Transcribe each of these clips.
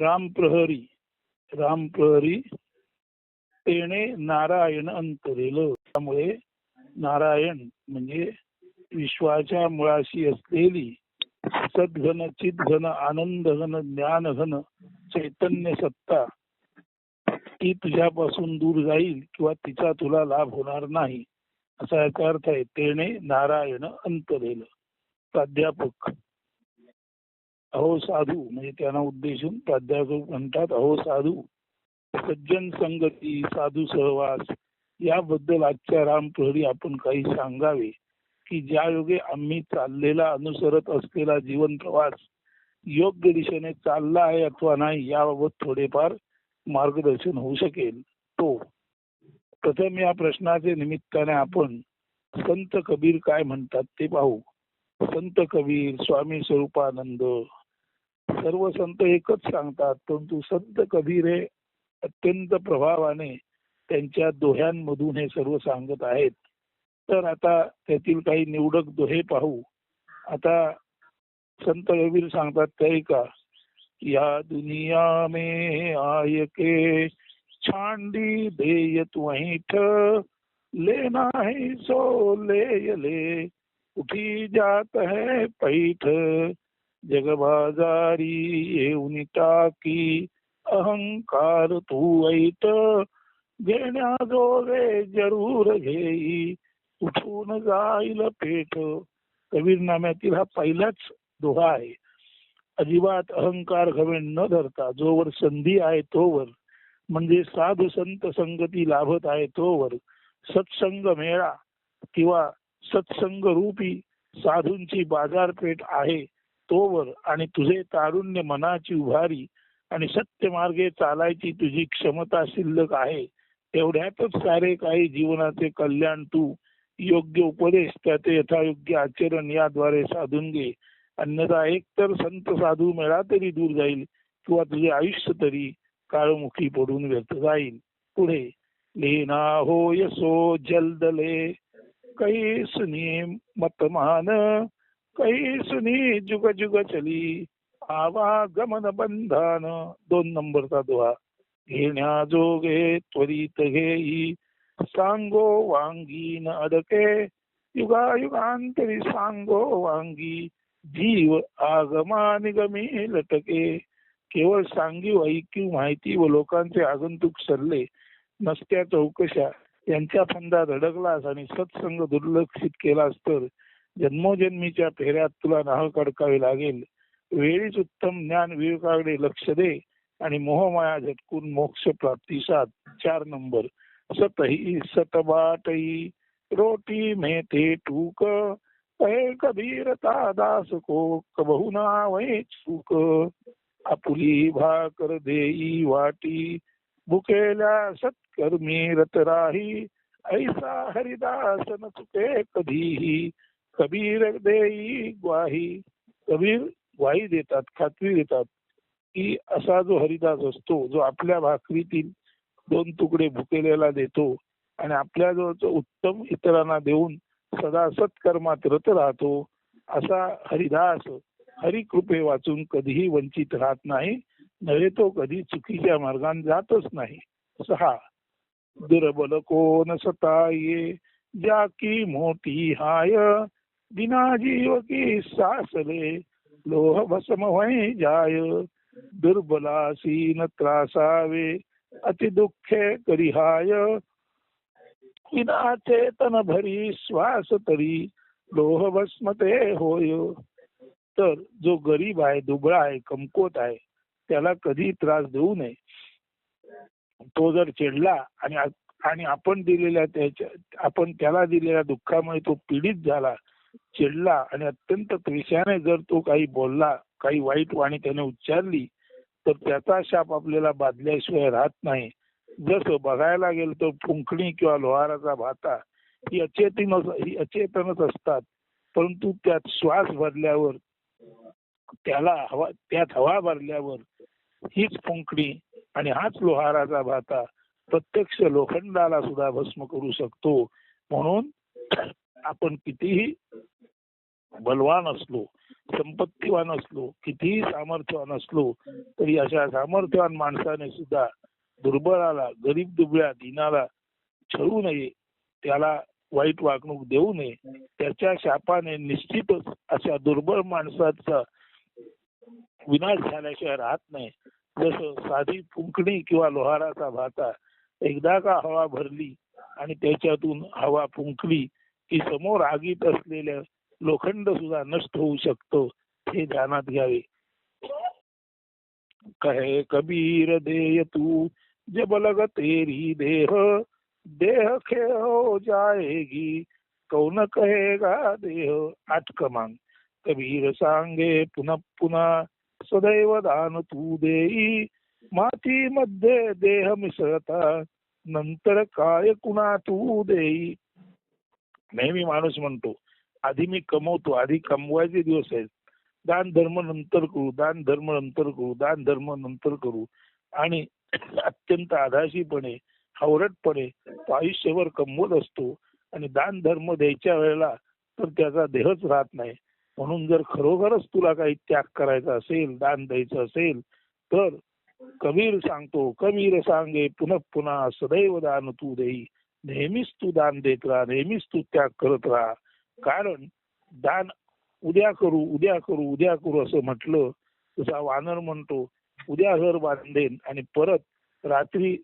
राम प्रहरी राम प्रहरी तेने नारायण अंतरेल त्यामुळे नारायण म्हणजे विश्वाच्या मुळाशी असलेली सद्घन चिद्घन आनंद घन ज्ञान घन चैतन्य सत्ता ती तुझ्यापासून दूर जाईल किंवा तिचा तुला लाभ होणार नाही. असा याचा अर्थ आहे तेने नारायण अंतरेल प्राध्यापक अहो साधू म्हणजे त्यांना उद्देशून प्राध्यापक म्हणतात अहो साधू सज्जन संगती साधू सहवास याबद्दल आजच्या रामप्रहरी आपण काही सांगावे की ज्या योगे आम्ही चाललेला अनुसरत असलेला जीवन प्रवास योग्य दिशेने चालला आहे अथवा नाही याबाबत थोडेफार मार्गदर्शन होऊ शकेल. तो प्रथम या प्रश्नाचे निमित्ताने आपण संत कबीर काय म्हणतात ते पाहू. संत कबीर स्वामी स्वरूपानंद सर्व संत एकच सांगतात परंतु संत कबीर हे अत्यंत प्रभावाने त्यांच्या दोह्यांमधून हे सर्व सांगत आहेत. तर आता त्यातील काही निवडक दोहे पाहू. आता संत कबीर सांगतात ते का या दुनिया में आय के छांडी देय वहीं ठ लेना है सो ले ले. उठी जात है पैठ. जगभाजारी येऊन टाकी. अहंकार तू ऐट घेण्याजोगे जरूर घेई. उठून जाईल पेठ. कबीरनाम्यातील हा पहिलाच दोहा आहे. अजिबात अहंकार घमेंट न धरता जोवर संधी आहे तोवर. म्हणजे साधू संत संगती लाभत आहे तोवर. सत्संग मेळा किंवा सत्संग रूपी साधूंची बाजारपेठ आहे. तोवर आणि तुझे तारुण्य मनाची उभारी आणि सत्य मार्गे चालायची तुझी क्षमता शिल्लक आहे तेवढ्यातच सारे काही जीवनाचे कल्याण तू योग्य उपदेश त्याचे यथायोग्य आचरण याद्वारे साधून घे. अन्यथा एकतर संत साधू मिळा तरी दूर जाईल किंवा तुझे आयुष्य तरी काळमुखी पडून व्यर्थ जाईल. पुढे लेना हो यसो जलदले काही सुनी मतमान कही सुनी जुग जुग चली आवागमन बंधन दोन नंबरचा घेण्या जोगे त्वरित घेई सांगो वांगी न अडके. युगायुगांतरी सांगो वांगी जीव आगमा निगमी लटके. केवळ सांगीव ऐकीव माहिती व लोकांचे आगंतुक सल्ले नसत्या चौकशा यांच्या फंदात अडकलास आणि सत्संग दुर्लक्षित केलास तर जन्मोजन्मीच्या फेऱ्यात तुला नाह कडकावे लागेल. वेळीच उत्तम ज्ञान विवेकाकडे लक्ष दे आणि मोहमाया झटकून मोक्ष प्राप्ती सात चार नंबर. सतही सतबाटई रोटी मेथे टूक. कहे कबीरता दास को कबहुना चूक. आपुली भाकर देई वाटी. भुकेल्या सत्कर्मी रत राही. ऐसा हरिदास न चुके कधीही. कबीर देई ग्वाही. कबीर ग्वाही देतात खात्री देतात की असा जो हरिदास असतो जो आपल्या भाकरीतील दोन तुकडे भुकेलेला देतो आणि आपल्या जो उत्तम इतरांना देऊन सदा सत्कर्मात रत राहतो असा हरिदास हरिकृपे वाचून कधीही वंचित राहत नाही नव्हे तो कधी चुकीच्या मार्गाने जातच नाही. सहा. दुर्बल कोण सताये? जाकी मोठी हाय बिना जीव की सासले लोह भस्म वही जाय दुर्बलासीन त्रासावे अति दुःखे करिहाय. विना चेतन भरी श्वास तरी लोह भस्म ते होय. तर जो गरीब आहे दुबळा आहे कमकोत आहे त्याला कधी त्रास देऊ नये. तो जर चिडला आणि आणि आपण दिलेल्या त्याच्या आपण त्याला दिलेल्या दुःखामुळे तो पीडित झाला चिडला आणि अत्यंत त्विषाने जर तो काही बोलला काही वाईट वाणी त्याने उच्चारली तर त्याचा शाप आपल्याला बादल्याशिवाय राहत नाही. जसं बघायला गेलं तर फुंकणी किंवा लोहाराचा भाता ही अचेतन ही अचेतनच असतात. परंतु त्यात श्वास भरल्यावर त्याला हवा त्यात हवा भरल्यावर हीच फुंकणी आणि हाच लोहाराचा भाता प्रत्यक्ष लोखंडाला सुद्धा भस्म करू शकतो. म्हणून आपण कितीही बलवान असलो संपत्तीवान असलो कितीही सामर्थ्यवान असलो तरी अशा सामर्थ्यवान माणसाने सुद्धा दुर्बळाला गरीब दुबळ्या दिनाला छळू नये त्याला वाईट वागणूक देऊ नये त्याच्या शापाने निश्चितच अशा दुर्बळ माणसाचा विनाश झाल्याशिवाय राहत नाही. जसं साधी फुंकणी किंवा लोहाराचा भाता एकदा का हवा भरली आणि त्याच्यातून हवा फुंकली की समोर आगीत असलेल्या लोखंड सुद्धा नष्ट होऊ शकतो, हे ध्यानात घ्यावे. कहे कबीर देय तू जब लग तेरी देह देह खे हो जाएगी, कौन कहेगा देह आठ क्रमांक कबीर सांगे पुनः पुन्हा, सदैव दान तू देई, माती मध्ये देह मिसळता, नंतर काय कुणा तू देई? नेहमी माणूस म्हणतो आधी मी कमवतो आधी कमवायचे दिवस आहेत. दान धर्म नंतर करू दान धर्म नंतर करू दान धर्म नंतर करू. आणि अत्यंत आधाशीपणे हावरटपणे तो आयुष्यभर कमवत असतो आणि दान धर्म द्यायच्या वेळेला तर त्याचा देहच राहत नाही. म्हणून जर खरोखरच तुला काही त्याग करायचा असेल दान द्यायचं असेल तर कबीर सांगतो कबीर सांगे पुनः पुन्हा सदैव दान तू देई. नेहमीच तू दान देत राहा नेहमीच तू त्याग करत राहा. कारण दान उद्या करू उद्या करू उद्या करू असं म्हटलं तसा वानर म्हणतो उद्या घर बांधेन आणि परत रात्री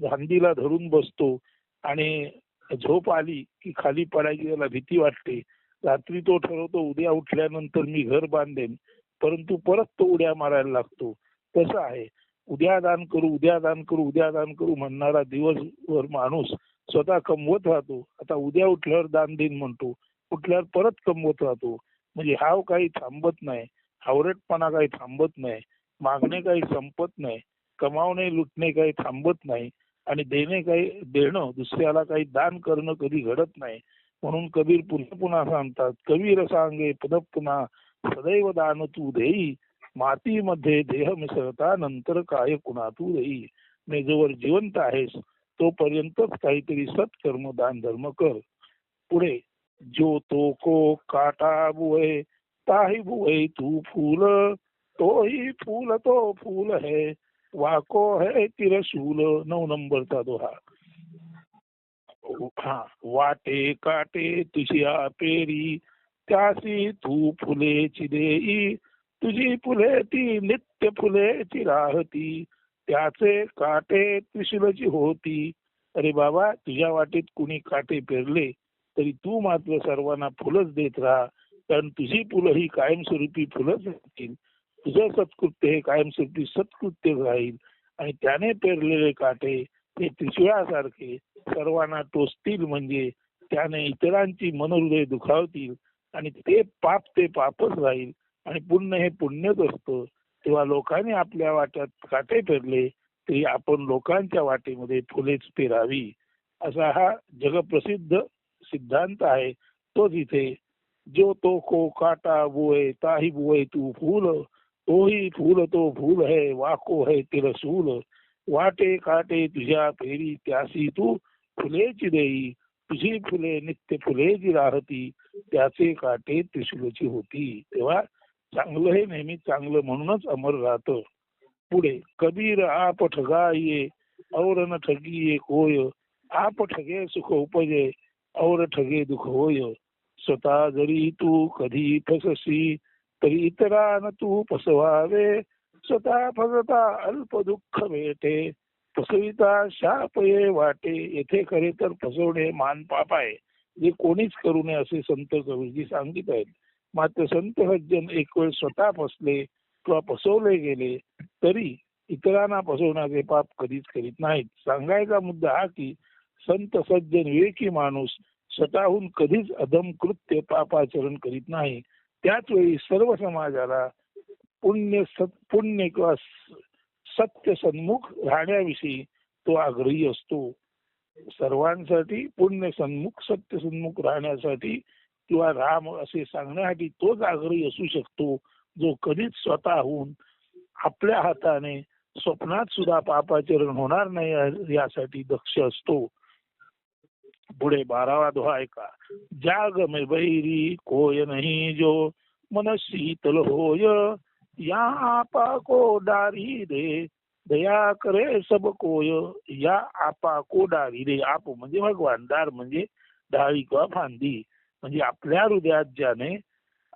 धांदीला धरून बसतो आणि झोप आली की खाली पडायची त्याला भीती वाटते. रात्री तो ठरवतो उद्या उठल्यानंतर मी घर बांधेन परंतु परत तो उड्या मारायला लागतो. तसं आहे. उद्या दान करू उद्या दान करू उद्या दान करू म्हणणारा दिवसभर माणूस स्वतः कमवत राहतो. आता उद्या उठल्यावर दान देईन म्हणतो. उठल्यावर परत कमवत राहतो. म्हणजे हाव काही थांबत नाही. हावरटपणा काही थांबत नाही. मागणे काही संपत नाही. कमावणे लुटणे काही थांबत नाही. आणि देणे काही देणं दुसऱ्याला काही दान करणं कधी घडत नाही. म्हणून कबीर पुन्हा पुन्हा सांगतात कबीर सांगे पुनः पुन्हा सदैव दान तू देई. मातीमध्ये देह मिसळता नंतर काय कुणा तू देई. मी जोवर जिवंत आहेस. तोपर्यंतच काहीतरी सत्कर्म दान धर्म कर. पुढे, जो तो को काटा बुए ताही बुए तू फूल. तो ही फूल तो फूल है. वाको है तिरशूल. नऊ नंबरचा दोहा. हा, वाटे काटे तुझिया पेरी, त्यासी तू फुले देई तुझी फुले ती नित्य फुलेची राहती त्याचे काटे त्रिशूलची होती. अरे बाबा तुझ्या वाटेत कुणी काटे पेरले तरी तू मात्र सर्वांना फुलच देत राहा. कारण तुझी फुलं ही कायमस्वरूपी फुलंच राहतील. तुझं सत्कृत्य हे कायमस्वरूपी सत्कृत्य राहील. आणि त्याने पेरलेले काटे ते त्रिशुळासारखे सर्वांना टोचतील म्हणजे त्याने इतरांची मनोहृदय दुखावतील आणि ते पाप ते पापच राहील. आणि पुण्य हे पुण्यच असतं. तेव्हा लोकांनी आपल्या वाट्यात काटे पेरले तरी आपण लोकांच्या वाटेमध्ये फुलेच पेरावी. असा हा जगप्रसिद्ध सिद्धांत आहे. तो तिथे जो तो को काटा बुए ताही बुए तू फूल. तोही फूल तो फूल है वाको है तिरसूल वाटे काटे तुझ्या पेरी त्यासी तू फुलेची देई. तुझी फुले नित्य फुलेची राहती त्याचे काटे त्रिशूलची होती. तेव्हा चांगलं हे नेहमी चांगलं म्हणूनच अमर राहत. पुढे कबीर आप ठगाये और न एक होय आप ठगे सुख उपजे और ठगे दुख होय. स्वतः जरी तू कधी फससी तरी इतरान तू फसवावे. स्वतः फसता अल्प दुःख भेटे फसविता शाप ये वाटे. येथे खरे तर फसवणे मान पाप आहे जे कोणीच करू नये असे संत कवीजी सांगित आहेत. मात्र संत सज्जन एक वेळ स्वतः फसले किंवा फसवले गेले तरी इतरांना फसवण्याचे पाप कधीच करीत नाहीत. सांगायचा मुद्दा हा की संत सज्जन विवेकी माणूस स्वतःहून कधीच अधम कृत्य पापाचरण करीत नाही. त्याच वेळी सर्व समाजाला पुण्य सत पुण्य किंवा सत्य सन्मुख राहण्याविषयी तो आग्रही असतो. सर्वांसाठी पुण्य सन्मुख सत्य सन्मुख राहण्यासाठी किंवा राम असे सांगण्यासाठी तोच आग्रही असू शकतो जो कधीच स्वतःहून आपल्या हाताने स्वप्नात सुद्धा पापाचरण होणार नाही यासाठी दक्ष असतो. पुढे बारावा दोहा ऐका. जाग मे बैरी कोय नाही जो मन शीतल होय. या आपा को डारी दे दया करे सब कोय. या आपा को डारी दे. आप म्हणजे भगवान दार म्हणजे डाळी किंवा फांदी. म्हणजे आपल्या हृदयात ज्याने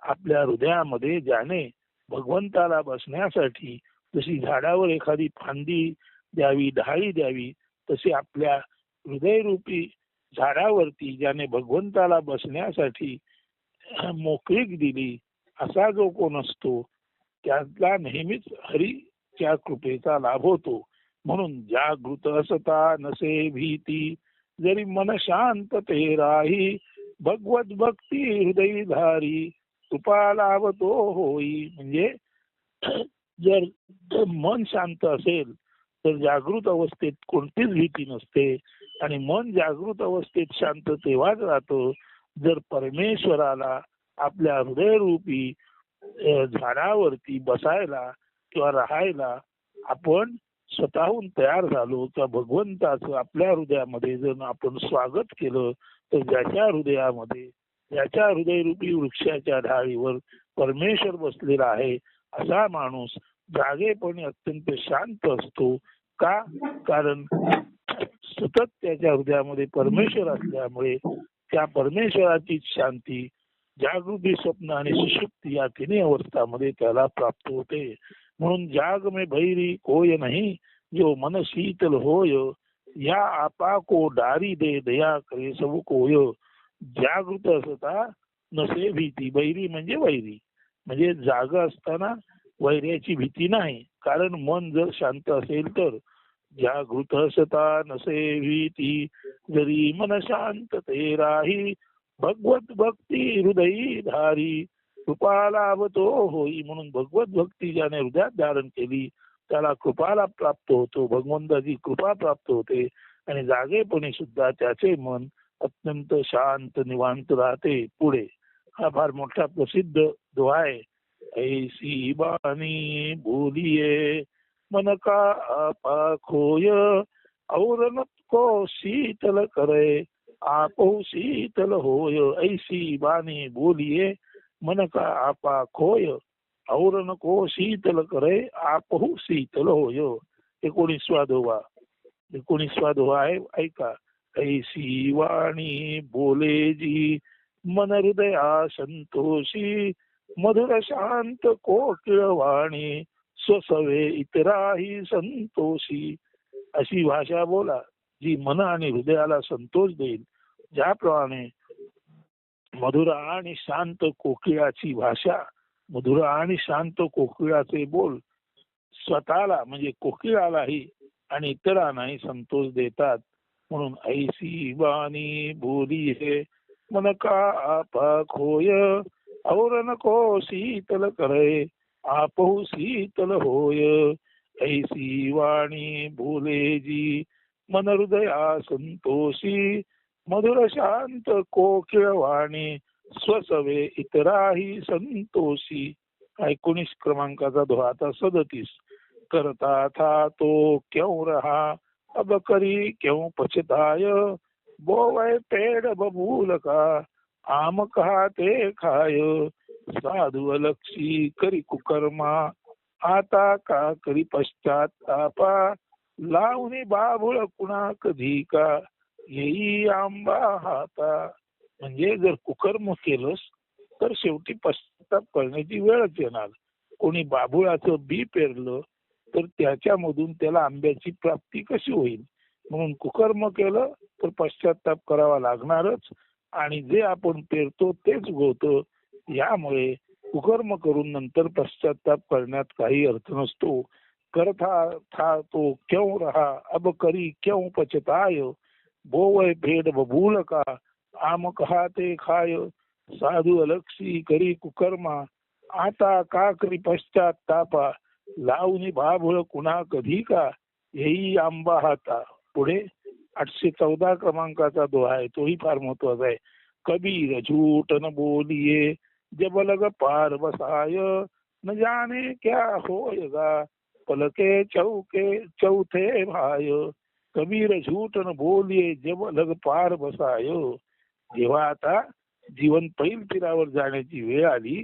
आपल्या हृदयामध्ये ज्याने भगवंताला बसण्यासाठी जशी झाडावर एखादी फांदी द्यावी ढाळी द्यावी तसे आपल्या हृदयरूपी झाडावरती ज्याने भगवंताला बसण्यासाठी मोकळीक दिली असा जो कोण असतो त्याला नेहमीच हरीच्या कृपेचा लाभ होतो. म्हणून जागृत असता नसे भीती जरी मन शांत ते राही भगवत भक्ती हृदय धारी कृपा लाभतो होई. म्हणजे जर मन शांत असेल तर जागृत अवस्थेत कोणतीच भीती नसते. आणि मन जागृत अवस्थेत शांत तेव्हाच राहतो जर परमेश्वराला आपल्या हृदयरूपी झाडावरती बसायला किंवा राहायला आपण स्वतःहून तयार झालो किंवा भगवंताचं आपल्या हृदयामध्ये जर आपण स्वागत केलं तर ज्याच्या हृदयामध्ये ज्याच्या हृदयरूपी वृक्षाच्या ढाळीवर परमेश्वर बसलेला आहे असा माणूस जागेपणे अत्यंत शांत असतो का? कारण सतत त्याच्या हृदयामध्ये परमेश्वर असल्यामुळे त्या परमेश्वराची शांती जागृती स्वप्न आणि सुशुक्ती या तिन्ही अवस्थामध्ये त्याला प्राप्त होते. म्हणून जाग मे भैरी कोय नाही जो मन शीतल होय या आपा को डारी दे दया करे सब कोय जागृत असता नसे भीती. बैरी म्हणजे वैरी. म्हणजे जाग असताना वैर्याची भीती नाही. कारण मन जर शांत असेल तर जागृत असता नसे भीती. जरी मन शांत ते राही भगवत भक्ती हृदयी धारी. कृपा लाभतो होई म्हणून भगवत भक्ती ज्याने हृदयात धारण केली त्याला कृपाला प्राप्त होतो भगवंताची कृपा प्राप्त होते आणि जागेपणी सुद्धा त्याचे मन अत्यंत शांत निवांत राहते पुढे. हा फार मोठा प्रसिद्ध दोहा आहे. ऐसी बानी बोलिये मन का खोय और को शीतल करे आपो शीतल होय. ऐसी बानी बोलिये मन का आपा खोय. और नको शीतल करे आपहू शीतल होय एकोणीसवा दोहा एकोणीसवा दोहा आहे ऐका ऐशी वाणी बोले जी मन हृदया संतोषी मधुर शांत कोकिळ वाणी स्वसवे इतराही संतोषी अशी भाषा बोला जी मन आणि हृदयाला संतोष देईल ज्याप्रमाणे मधुर आणि शांत कोकिळाची भाषा मधुर आणि शांत कोकिळाचे बोल स्वतःला म्हणजे कोकिळालाही आणि इतरांनाही संतोष देतात. म्हणून ऐसी वाणी बोली हे मन का खोय. और नको शीतल करे आपहू शीतल होय. ऐसी वाणी भोलेजी मन हृदया संतोषी मधुर शांत कोकिळ वाणी स्वसवे इतराही संतोषी. एकोणीस क्रमांकाचा दोहा आता सदतीस. करता था तो क्यों रहा? अब करी क्यों पछताय? बोवय पेड़ बबूल का आम कहा ते खाय। साधु अलक्षी करी कुकर्मा आता का करी पश्चातापा लावणी बाभुळ कुणा कधी का येई आंबा हाता। म्हणजे जर कुकर्म केलंस तर शेवटी पश्चाताप करण्याची वेळच येणार. कोणी बाभुळाचं बी पेरलं तर त्याच्यामधून त्याला आंब्याची प्राप्ती कशी होईल? म्हणून कुकर्म केलं तर पश्चाताप करावा लागणारच. आणि जे आपण पेरतो तेच उगवतं यामुळे कुकर्म करून नंतर पश्चाताप करण्यात काही अर्थ नसतो. करथा था तो क्यों रहा? अब करी क्यों पचताय बोवय भेद बबूल का? आम कहा ते खाय. साधू अलक्षी करी कुकर्मा. आता का करी पश्चात तापा. लावणी बाभळ कुणा कधी का. येई आंबा हाता. पुढे आठशे चौदा क्रमांकाचा दोहा आहे. तोही फार महत्त्वाचा आहे. कबीर झूठ न बोलिये. जबलग पार बसाय. न जाने क्या होयगा पलके चौके चौथे भाय. कबीर झूठ न बोलिये. जबलग पार बसाय. जेव्हा आता जीवन पैल तीरावर जाण्याची वेळ आली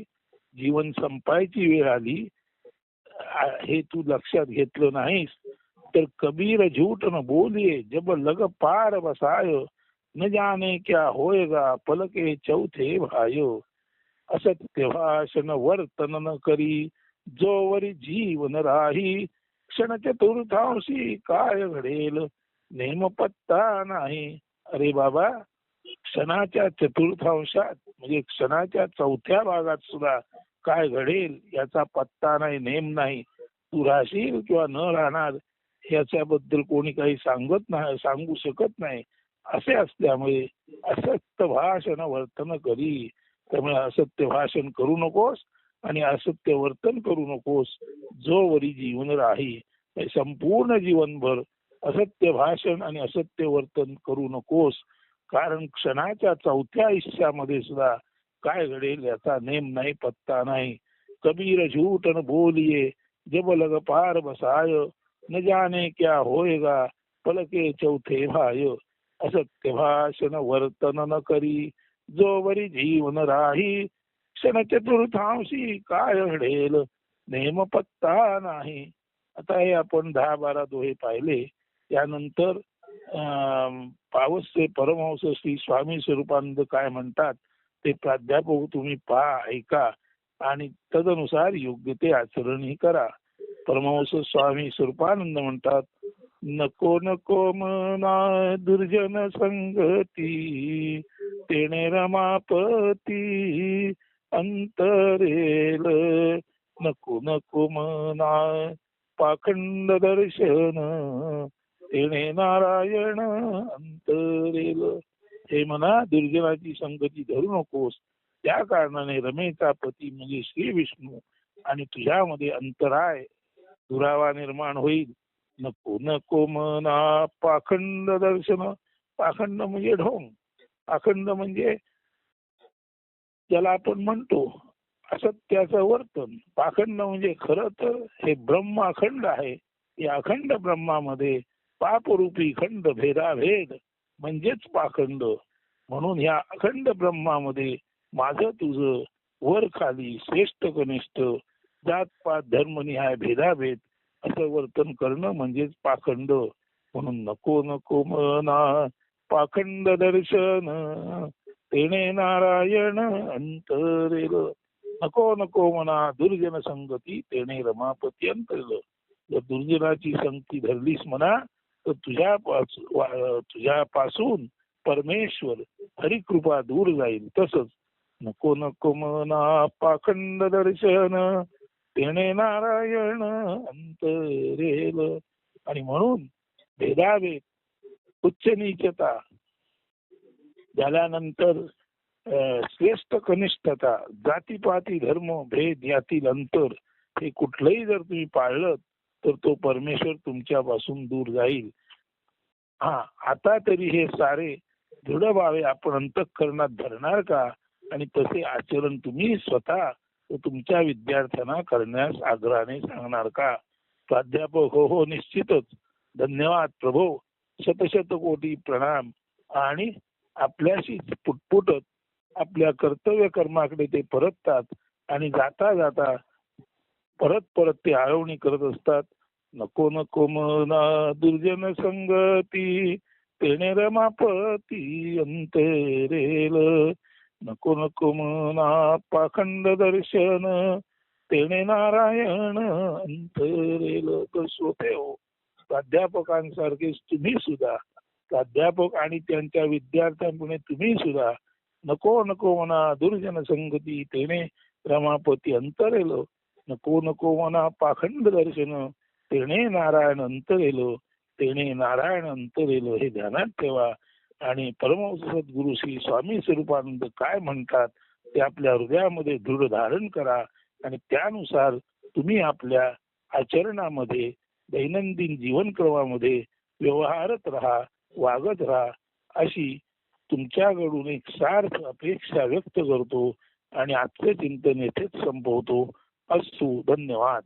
जीवन संपायची वेळ आली हे तू लक्षात घेतलं नाहीस तर कबीर झूठ न बोलिये जब लग पार बसाय न जाने क्या होयगा पलके चौथे भायो. असत भाषण वर्तन न करी जोवरी जीवन राही क्षण चतुर्थांशी काय घडेल नेम पत्ता नाही. अरे बाबा क्षणाच्या चतुर्थांशात म्हणजे क्षणाच्या चौथ्या भागात सुद्धा काय घडेल याचा पत्ता नाही नेम नाही. तू राहशील किंवा न राहणार याच्याबद्दल कोणी काही सांगत नाही सांगू शकत नाही. असे असल्यामुळे असत्य भाषण वर्तन करी. त्यामुळे असत्य भाषण करू नकोस आणि असत्य वर्तन करू नकोस. जो वरी जीवन राही. संपूर्ण जीवनभर असत्य भाषण आणि असत्य वर्तन करू नकोस. कारण क्षणाच्या चौथ्या आयुष्यामध्ये सुद्धा काय घडेल याचा नेम नाही पत्ता नाही. कबीर झूठ न बोलिये जब लग पार बसाय. न जाने क्या होयगा पलके चौथे भाय. असत्य भाषण वर्तन न करी जोवरी जीवन राही. क्षण चतुर्थांशी काय घडेल नेम पत्ता नाही. आता हे आपण दहा बारा दोहे पाहिले त्यानंतर पावसचे परमहंस श्री स्वामी स्वरूपानंद काय म्हणतात ते प्राध्यापक हो, तुम्ही पहा ऐका. आणि तदनुसार योग्य ते आचरणही करा. परमहंस स्वामी स्वरूपानंद म्हणतात नको नको मना दुर्जन संगती तेणे रमापती अंतरेल. नको नको मना पाखंड दर्शन तेणे नारायण अंतरेल. हे म्हणा दुर्जनाची संगती धरू नकोस. त्या कारणाने रमेचा पती म्हणजे श्री विष्णू आणि तुझ्यामध्ये अंतराय दुरावा निर्माण होईल. नको नको मना पाखंड दर्शन. पाखंड म्हणजे ढोंग. पाखंड म्हणजे ज्याला आपण म्हणतो असत्याचं वर्तन. पाखंड म्हणजे खरं तर हे ब्रह्म अखंड आहे. या अखंड ब्रह्मामध्ये पापरूपी खंड भेदाभेद म्हणजेच पाखंड. म्हणून ह्या अखंड ब्रह्मामध्ये माझं तुझं वर खाली श्रेष्ठ कनिष्ठ जात पात धर्मनिहाय भेदाभेद असं वर्तन करणं म्हणजेच पाखंड. म्हणून नको नको मना पाखंड दर्शन तेणे नारायण अंतरेल नको नको म्हणा दुर्जन संगती तेणे रमापती अंतरेल जर दुर्जनाची संगती धरलीस म्हणा तर तुझ्या तुझ्यापासून परमेश्वर हरिकृपा दूर जाईल. तसंच नको नको मना पाखंड दर्शन तेणे नारायण अंतरेल. आणि म्हणून भेदाभेद उच्च नीचता झाल्यानंतर अं, श्रेष्ठ कनिष्ठता जातीपाती धर्म भेद यातील अंतर हे कुठलंही जर तुम्ही पाळलं तर तो परमेश्वर तुमच्यापासून दूर जाईल. हा आता तरी हे सारे दृढ व्हावे आपण अंतःकरणात धरणार का? आणि तसे आचरण तुम्ही स्वतः तुमच्या विद्यार्थ्यांना करण्यास आग्रहाने सांगणार का? प्राध्यापक हो हो निश्चितच. धन्यवाद प्रभो. शतशत कोटी प्रणाम. आणि आपल्याशी पुटपुटत आपल्या कर्तव्य कर्माकडे ते परततात आणि जाता जाता परत परत ते आळवणी करत असतात. नको नको मना दुर्जन संगती तेणे रमापती अंतरेल नको नको मना पाखंड दर्शन तेणे नारायण अंतरेल तर श्रोते हो प्राध्यापकांसारखेच तुम्ही सुद्धा प्राध्यापक आणि त्यांच्या विद्यार्थ्यांपुढे तुम्ही सुद्धा नको नको म्हणा दुर्जन संगती तेने रमापती अंतरेल नको नको म्हणा पाखंड दर्शन तेणे नारायण अंतरेलो तेणे नारायण अंतरेलो हे ध्यानात ठेवा. आणि परमहंस सद्गुरु श्री स्वामी स्वरूपानंद काय म्हणतात ते आपल्या हृदयामध्ये दृढ धारण करा. आणि त्यानुसार तुम्ही आपल्या आचरणामध्ये दैनंदिन जीवनक्रमामध्ये व्यवहारत राहा वागत राहा अशी तुमच्याकडून एक सार्थ अपेक्षा व्यक्त करतो आणि आजचे चिंतन येथेच संपवतो. असू धन्यवाद.